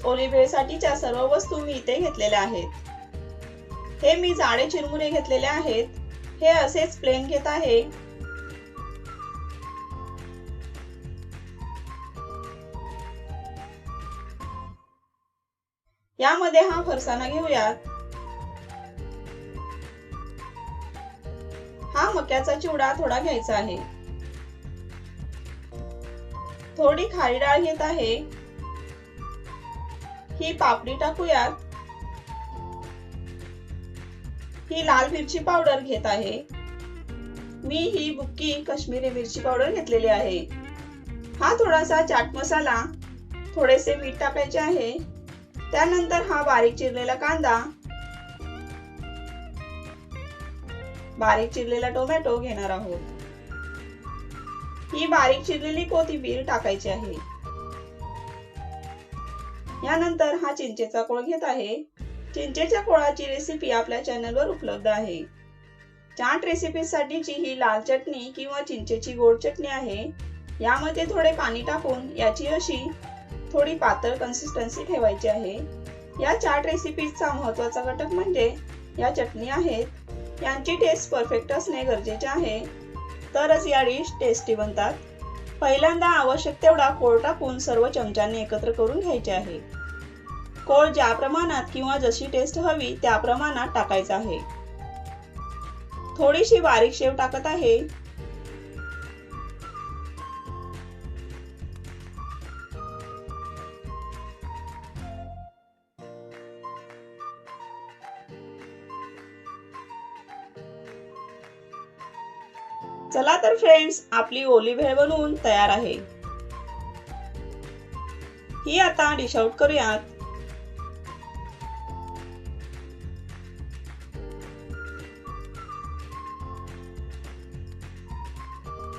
Friends ओली सर्व वस्तू मी इथे घेतलेल्या आहेत. हे मी जाडे चिरमुरे घेतलेले आहेत. हे असेच प्लेन घेत आहे. यामध्ये हा फरसाना घेऊयात. हा मक्याचा चिवडा थोडा घ्यायचा आहे. थोडी खारी डाळ घेत आहे. ही पापडी टाकूयात. ही लाल मिरची पावडर घेत आहे. मी ही बुक्की काश्मीरी मिरची पावडर घेतलेली आहे. हा थोडासा चाट मसाला थोडेसे मीठ टाकायचे आहे. त्यानंतर हा बारीक चिरलेला कांदा बारीक चिरलेला टोमॅटो घेणार आहोत. ही बारीक चिरलेली कोथिंबीर टाकायची आहे. यानंतर हा चिंचेचा कोळ घेत आहे. चिंचेच्या कोळाची रेसिपी आपल्या चॅनलवर उपलब्ध आहे. चाट रेसिपीसाठीची ही लाल चटणी किंवा चिंचेची गोड चटणी आहे. यामध्ये थोडे पाणी टाकून याची अशी थोडी पातळ कन्सिस्टन्सी ठेवायची आहे. या चाट रेसिपीचा महत्त्वाचा घटक म्हणजे या चटणी आहेत. यांची टेस्ट परफेक्ट असणे गरजेचे आहे. तरच या डिश टेस्टी बनतात. पहिल्यांदा आवश्यक तेवढा कोळ टाकून सर्व चमच्यांनी एकत्र करून घ्यायचे आहे. कोळ ज्या प्रमाणात किंवा जशी टेस्ट हवी त्या प्रमाणात टाकायचा आहे. थोडीशी बारीक शेव टाकत आहे. चला तर फ्रेंड्स आपली ओली भेळ बनवून तयार आहे. ही आता डिश आउट करूयात.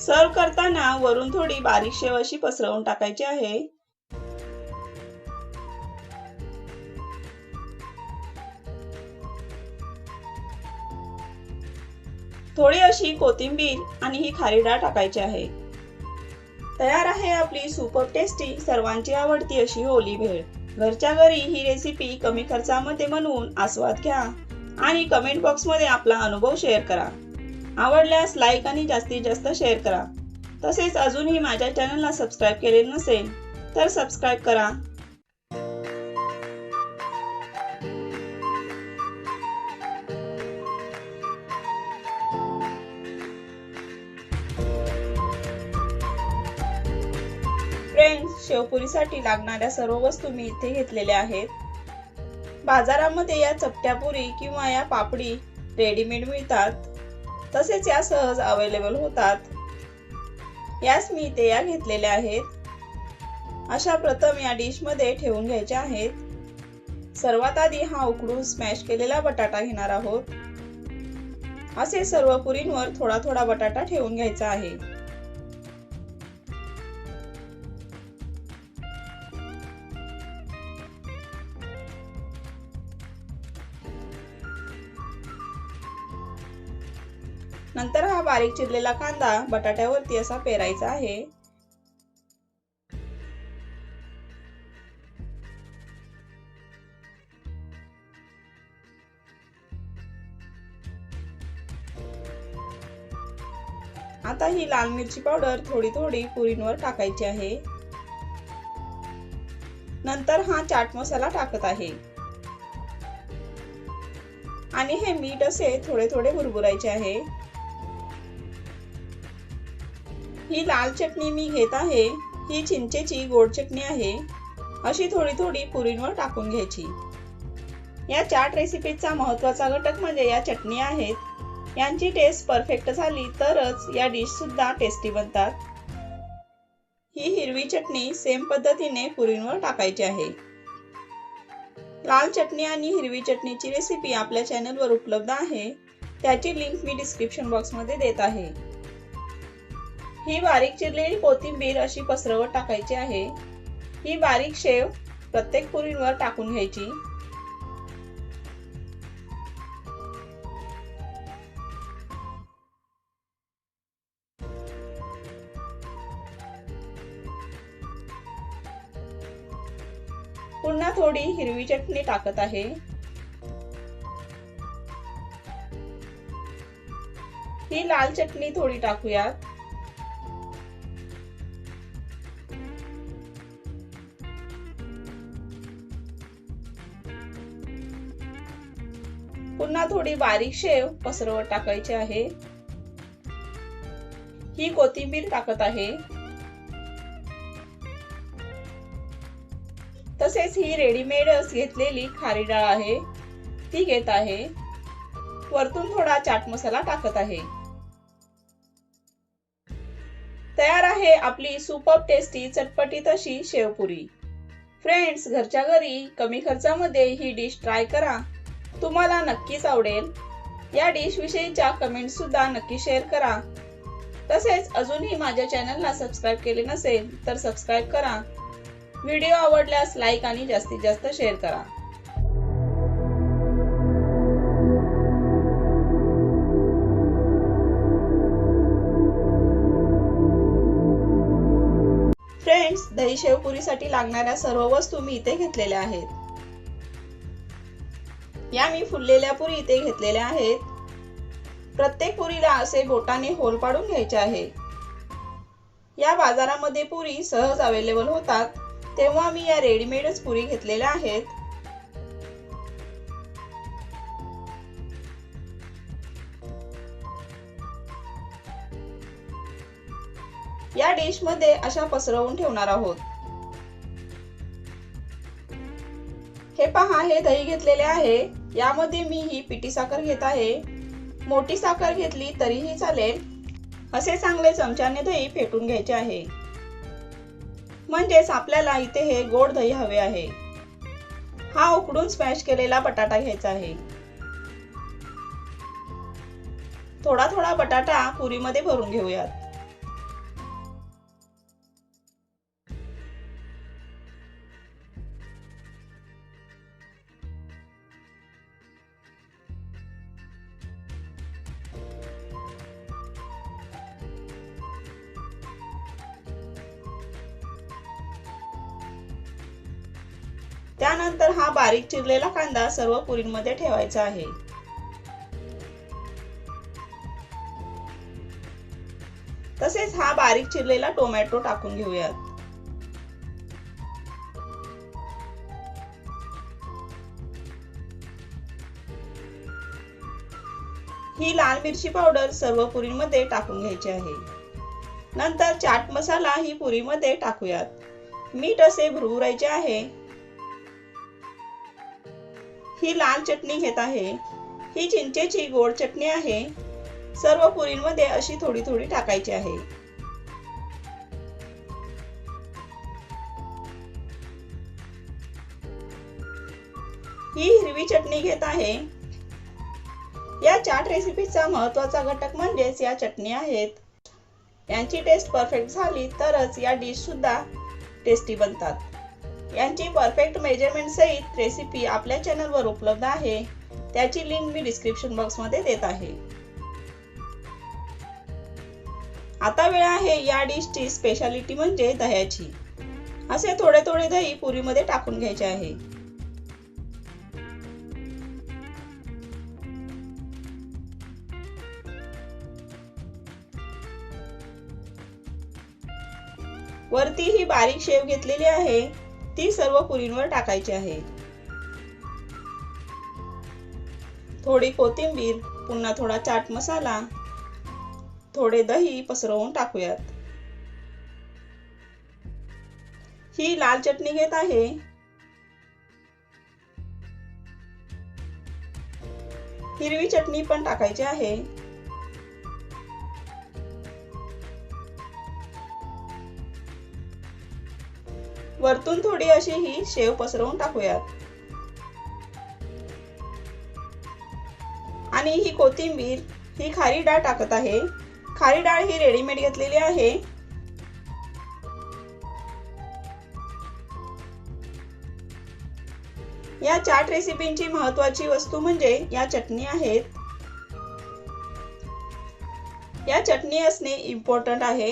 सर्व करताना वरून थोडी बारीक शेव अशी पसरवून टाकायची आहे. थोडी अशी कोथिंबीर आणि ही खारी डाळ टाकायची आहे. तयार आहे आपली सुपर टेस्टी सर्वांची आवडती अशी ओली भेळ. घरच्या घरी ही रेसिपी कमी खर्चामध्ये बनवून आस्वाद घ्या आणि कमेंट बॉक्समध्ये आपला अनुभव शेअर करा. आवडल्यास लाईक आणि जास्तीत जास्त शेअर करा. तसेच अजूनही माझ्या चॅनलला सबस्क्राईब केले नसेल तर सबस्क्राईब करा. शेवपुरीसाठी लागणाऱ्या सर्व वस्तू मी इथे घेतलेल्या आहेत. बाजारामध्ये या चपट्या पुरी किंवा या पापडी रेडीमेड मिळतात. तसेच या सहज अवेलेबल होतात. याच मी इथे या घेतलेल्या आहेत. अशा प्रथम या डिशमध्ये ठेवून घ्यायच्या आहेत. सर्वात आधी हा उकडून स्मॅश केलेला बटाटा घेणार आहोत. असे सर्व पुरींवर थोडा थोडा बटाटा ठेवून घ्यायचा आहे. नंतर हा बारीक चिरलेला कांदा बटाट्यावरती असा पेरायचा आहे. आता ही लाल मिरची पावडर थोडी थोडी पुरींवर टाकायची आहे. नंतर हा चाट मसाला टाकत आहे. आणि हे मीठ असे थोडे थोडे भुरभुरायचे आहे. ही लाल चटणी मी घेत आहे. ही चिंचेची गोड चटणी आहे. अशी थोडी थोडी पुरींवर टाकून घ्यायची. या चाट रेसिपीचा महत्त्वाचा घटक म्हणजे या चटणी आहेत. यांची टेस्ट परफेक्ट झाली तरच या डिशसुद्धा टेस्टी बनतात. ही हिरवी चटणी सेम पद्धतीने पुरींवर टाकायची आहे. लाल चटणी आणि हिरवी चटणीची रेसिपी आपल्या चॅनलवर उपलब्ध आहे. त्याची लिंक मी डिस्क्रिप्शन बॉक्समध्ये देत आहे. ही बारीक चिरलेली कोथिंबीर अशी पसरवत टाकायची आहे. ही बारीक शेव प्रत्येक पुरींवर टाकून घ्यायची. पुन्हा थोडी हिरवी चटणी टाकत आहे. ही लाल चटणी थोडी टाकूयात. पुन्हा थोडी बारीक शेव पसरवत टाकायची आहे. ही कोथिंबीर टाकत आहे. तसेच ही रेडीमेडच घेतलेली खारी डाळ आहे. ती घेत आहे. वरतून थोडा चाट मसाला टाकत आहे. तयार आहे आपली सुपर टेस्टी चटपटीत अशी शेवपुरी. फ्रेंड्स घरच्या घरी कमी खर्चामध्ये ही डिश ट्राय करा. तुम्हाला नक्कीच आवडेल. या डिश विषयीच्या कमेंट सुद्धा नक्की शेअर करा. तसेच अजूनही माझ्या चॅनलला सबस्क्राईब केले नसेल तर सबस्क्राईब करा. व्हिडिओ आवडल्यास लाईक आणि जास्तीत जास्त शेअर करा. फ्रेंड्स दही शेवपुरीसाठी लागणाऱ्या सर्व वस्तू मी इथे घेतलेल्या आहेत. या मी फुललेल्या पुरी इथे घेतलेल्या आहेत. प्रत्येक पुरीला असे बोटाने होल पाडून घ्यायचे आहे. या बाजारामध्ये पुरी सहज अवेलेबल होतात. तेव्हा मी या रेडीमेडच पुरी घेतलेल्या आहेत. या डिशमध्ये अशा पसरवून ठेवणार आहोत. हे पहा हे दही घेतलेले आहे. यामध्ये मी ही पिठी साखर घेत आहे. मोठी साखर घेतली तरीही चालेल. असे चांगले चमच्याने दही फेटून घ्यायचे आहे. म्हणजेच आपल्याला इथे हे गोड दही हवे आहे. हा उकडून स्मॅश केलेला बटाटा घ्यायचा आहे. थोडा थोडा बटाटा पुरीमध्ये भरून घेऊयात. त्यानंतर हा बारीक चिरलेला कांदा सर्व पुरींमध्ये ठेवायचा आहे. तसेच हा बारीक चिरलेला टोमॅटो टाकून घेऊयात. ही लाल मिरची पावडर सर्व पुरींमध्ये टाकून घ्यायची आहे. नंतर चाट मसाला ही पुरीमध्ये टाकूयात. मीठ असे भुरभुरायचे आहे. ही लाल चटणी घेत आहे. ही चिंचेची गोड चटणी आहे. सर्व पुरींमध्ये अशी थोडी थोडी टाकायची आहे. ही हिरवी चटणी घेत आहे. या चाट रेसिपीचा महत्त्वाचा घटक म्हणजेच या चटणी आहेत. यांची टेस्ट परफेक्ट झाली तरच या डिश सुद्धा टेस्टी बनतात. यांची परफेक्ट मेजरमेंट सहित रेसिपी आपल्या चॅनलवर उपलब्ध आहे. त्याची लिंक मी डिस्क्रिप्शन बॉक्समध्ये देत आहे. आता वेळ आहे या डिशची स्पेशालिटी म्हणजे दह्याची. असे थोडे थोडे दही पुरीमध्ये टाकून घ्यायचे आहे. वरती ही बारीक शेव घेतलेली आहे. ती सर्व पुरींवर टाकायची आहे. थोडी कोथिंबीर पुन्हा थोडा चाट मसाला थोडे दही पसरवून टाकूयात. ही लाल चटणी घेत आहे. हिरवी चटणी पण टाकायची आहे. वरतून थोडी अशी ही शेव पसरवून टाकूयात. आणि ही कोथिंबीर ही खारी डाळ टाकत आहे. खारी डाळ ही रेडीमेड घेतलेली आहे. या चाट रेसिपींची महत्वाची वस्तू म्हणजे या चटणी आहेत. या चटणी असणे इम्पॉर्टंट आहे.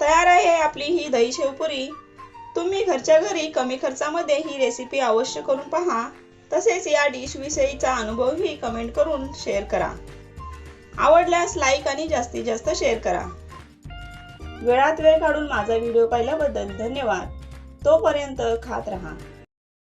तयार आहे आपली ही दही शेवपुरी. तुम्ही घरच्या घरी कमी खर्चामध्ये ही रेसिपी अवश्य करून पहा. तसेच या डिश विषयीचा अनुभवही कमेंट करून शेअर करा. आवडल्यास लाईक आणि जास्तीत जास्त शेअर करा. वेळात वेळ काढून माझा व्हिडिओ पाहिल्याबद्दल धन्यवाद. तोपर्यंत खात रहा.